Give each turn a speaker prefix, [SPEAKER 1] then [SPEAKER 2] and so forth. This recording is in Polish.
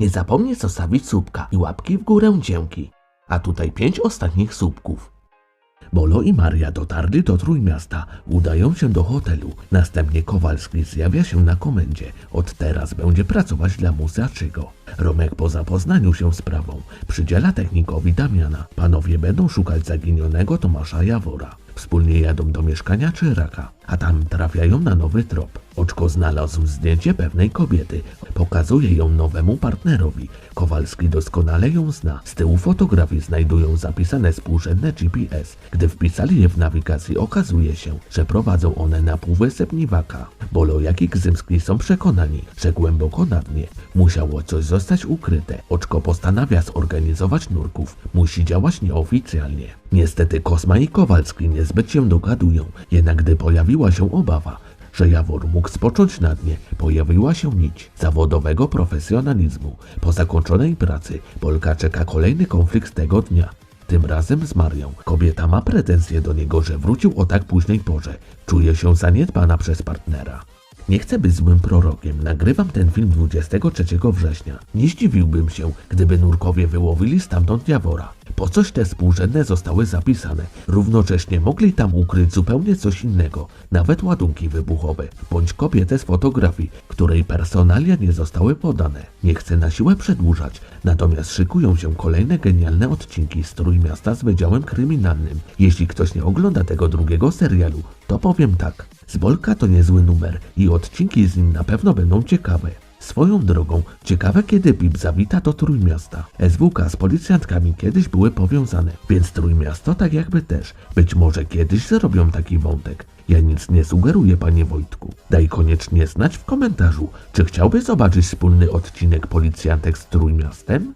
[SPEAKER 1] Nie zapomnij zostawić słupka i łapki w górę dzięki. A tutaj pięć ostatnich słupków. Bolo i Maria dotarli do Trójmiasta, udają się do hotelu. Następnie Kowalski zjawia się na komendzie. Od teraz będzie pracować dla Musaczygo. Romek po zapoznaniu się z sprawą przydziela technikowi Damiana. Panowie będą szukać zaginionego Tomasza Jawora. Wspólnie jadą do mieszkania Czyraka, a tam trafiają na nowy trop. Oczko znalazł zdjęcie pewnej kobiety. Pokazuje ją nowemu partnerowi. Kowalski doskonale ją zna. Z tyłu fotografii znajdują zapisane współrzędne GPS. Gdy wpisali je w nawigacji, okazuje się, że prowadzą one na półwysep Niwaka. Bolo jak i Gzymski są przekonani, że głęboko na dnie musiało coś zostać ukryte. Oczko postanawia zorganizować nurków. Musi działać nieoficjalnie. Niestety Kosma i Kowalski niezbyt się dogadują, jednak gdy pojawiła się obawa, że Jawor mógł spocząć na dnie, pojawiła się nić zawodowego profesjonalizmu. Po zakończonej pracy Polka czeka kolejny konflikt tego dnia. Tym razem z Marią. Kobieta ma pretensje do niego, że wrócił o tak późnej porze. Czuje się zaniedbana przez partnera. Nie chcę być złym prorokiem. Nagrywam ten film 23 września. Nie zdziwiłbym się, gdyby nurkowie wyłowili stamtąd Jawora. Po coś te współrzędne zostały zapisane. Równocześnie mogli tam ukryć zupełnie coś innego, nawet ładunki wybuchowe, bądź kobietę z fotografii, której personalia nie zostały podane. Nie chcę na siłę przedłużać, natomiast szykują się kolejne genialne odcinki z Trójmiasta z Wydziałem Kryminalnym. Jeśli ktoś nie ogląda tego drugiego serialu, to powiem tak. Zbolka to niezły numer i odcinki z nim na pewno będą ciekawe. Swoją drogą, ciekawe kiedy Pip zawita do Trójmiasta. SWK z policjantkami kiedyś były powiązane, więc Trójmiasto tak jakby też. Być może kiedyś zrobią taki wątek. Ja nic nie sugeruję, panie Wojtku. Daj koniecznie znać w komentarzu, czy chciałby zobaczyć wspólny odcinek policjantek z Trójmiastem?